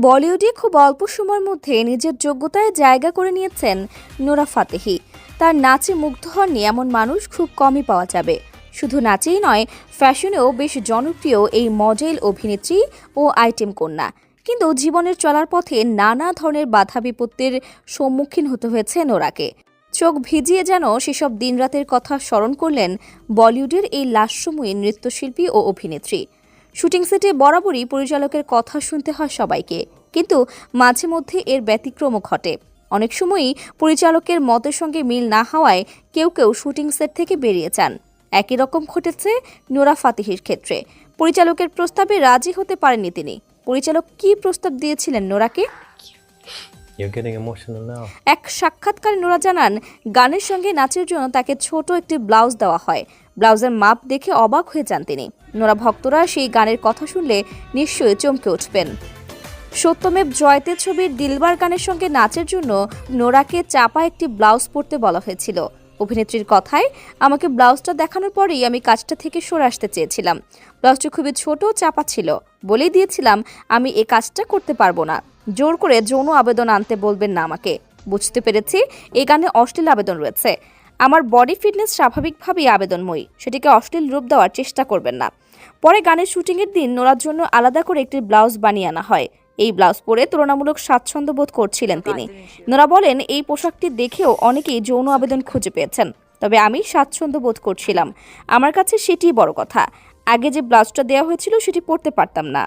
বলিউডে খুব অল্প সময়ের মধ্যে নিজের যোগ্যতায় জায়গা করে নিয়েছেন নোরা ফাতেহি। তার নাচে মুগ্ধ হননি এমন মানুষ খুব কমই পাওয়া যাবে। শুধু নাচেই নয়, ফ্যাশনেও বেশ জনপ্রিয় এই মডেল অভিনেত্রী ও আইটেম কন্যা। কিন্তু জীবনের চলার পথে নানা ধরনের বাধা বিপত্তির সম্মুখীন হতে হয়েছে নোরাকে। চোখ ভিজিয়ে যেন সেসব দিনরাতের কথা স্মরণ করলেন বলিউডের এই লাস্যময়ী নৃত্যশিল্পী ও অভিনেত্রী। শুটিং সেটে বরাবরই পরিচালকের কথা শুনতে হয় সবাইকে। কিন্তু মাঝে মধ্যে এর ব্যতিক্রমও ঘটে। অনেক সময়ই পরিচালকের মতের সঙ্গে মিল না হওয়ায় কেউ কেউ শুটিং সেট থেকে বেরিয়ে যান। একই রকম ঘটেছে নোরা ফাতিহির ক্ষেত্রে। পরিচালকের প্রস্তাবে রাজি হতে পারেননি তিনি। পরিচালক কি প্রস্তাব দিয়েছিলেন নোরাকে? এক সাক্ষাৎকারে নোরা জানান, গানের সঙ্গে নাচের জন্য তাকে ছোট একটি ব্লাউজ দেওয়া হয়। ব্লাউজের মাপ দেখে অবাক হয়ে যান তিনি। নোরা ভক্তরা সেই গানের কথা শুনলে নিশ্চয়ই চমকে উঠবেন। সত্যমেব জয়তে ছবির দিলবার গানের সঙ্গে নাচের জন্য নোরাকে চাপা একটি ব্লাউজ পরতে বলা হয়েছিল। অভিনেত্রীর কথায়, আমাকে ব্লাউজটা দেখানোর পরেই আমি কাজটা থেকে সরে আসতে চেয়েছিলাম। ব্লাউজটি খুবই ছোট চাপা ছিল। বলেই দিয়েছিলাম, আমি এ কাজটা করতে পারব না। জোর করে যৌন আবেদন আনতে বলবেন না আমাকে। বুঝতে পেরেছি, এই গানে অশ্লীল আবেদন রয়েছে। আমার বডি ফিটনেস স্বাভাবিকভাবেই আবেদনময়ী, সেটিকে অশ্লীল রূপ দেওয়ার চেষ্টা করবেন না। পরে গানের শুটিংয়ের দিন নোরার জন্য আলাদা করে একটি ব্লাউজ বানিয়ে আনা হয়। এই ব্লাউজ পরে তুলনামূলক স্বাচ্ছন্দ্য বোধ করছিলেন তিনি। নোরা বলেন, এই পোশাকটি দেখেও অনেকেই যৌন আবেদন খুঁজে পেয়েছেন, তবে আমি স্বাচ্ছন্দ্য বোধ করছিলাম। আমার কাছে সেটিই বড় কথা। আগে যে ব্লাউজটা দেওয়া হয়েছিল, সেটি পরতে পারতাম না।